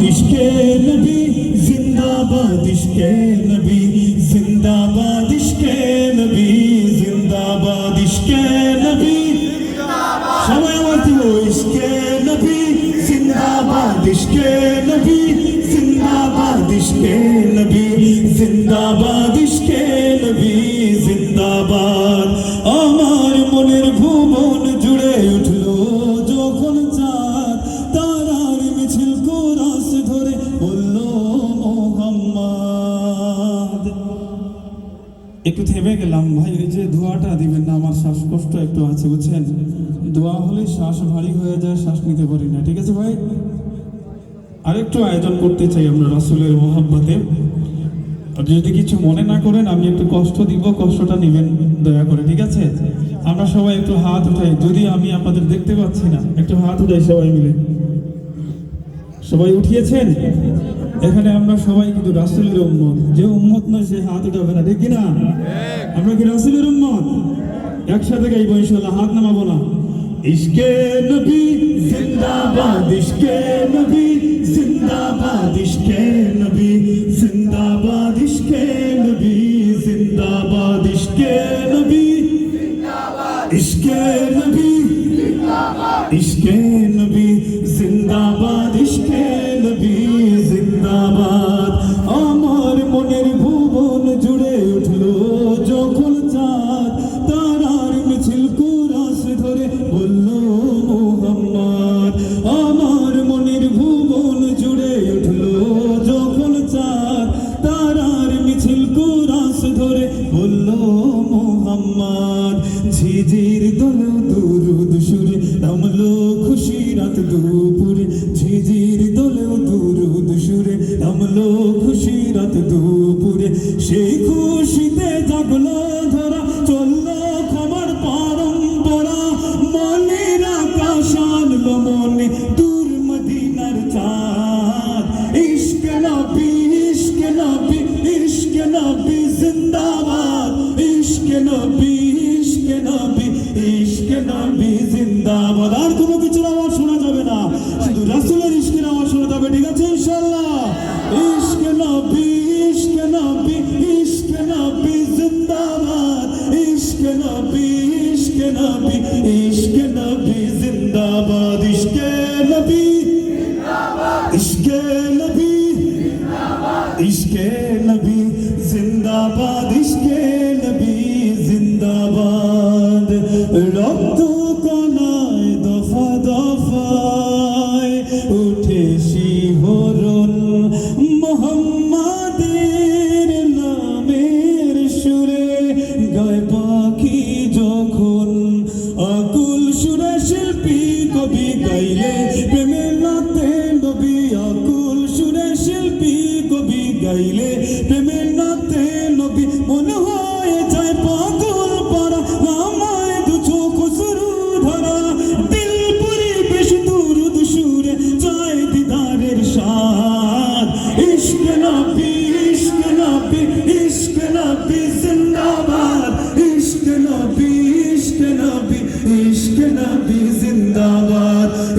जिंदाबाद के नबी जिंदाबाद के नबी जिंदाबाद के नबी जिंदाबाद के नबी समय मत हो इसके नबी जिंदाबाद के नबी जिंदाबाद के नबी जिंदाबाद के नबी जिंदाबाद একটু থেমে গেলাম। ভাই ওই যে ধোয়াটা দিবেন না, আমার শ্বাসকষ্ট একটু আছে, বুঝছেন? দোয়া হলে শ্বাস ভারী হয়ে যায়, শ্বাস নিতে পারি না, ঠিক আছে ভাই? আরেকটু আয়োজন করতে চাই আমরা রাসুলের মোহাব্বতে। যদি কিছু মনে না করেন, আমি একটু কষ্ট দিব, কষ্টটা নেবেন, দয়া করে, ঠিক আছে? আমরা সবাই একটু হাত উঠাই, যদি আমি আপনাদের দেখতে পাচ্ছি না, একটু হাত উঠাই সবাই মিলে। সবাই উঠিয়েছেন? এখানে আমরা সবাই কিন্তু রাসুলের উম্মত। যে উম্মত নয়, সে হাত উঠাবে না। ঠিক কিনা? আমরা কি রাসুলের উম্মত? একসাথে গাইবো ইনশাল্লাহ হাত নামাবো না। নবী জিন্দাবাদ, ইশকে নবী জিন্দাবাদ নবী জিন্দাবাদ নবী জিন্দাবাদ নবী নবী নবী সেই খুশিতে জাগলো কবি গাইলে প্রেমে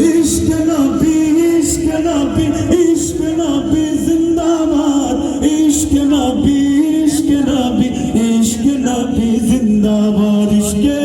জিন্দাবাদ ইশক নবী ইশক নবী ইশক নবী জিন্দাবাদ ইশক নবী ইশক নবী ইশক নবী জিন্দাবাদ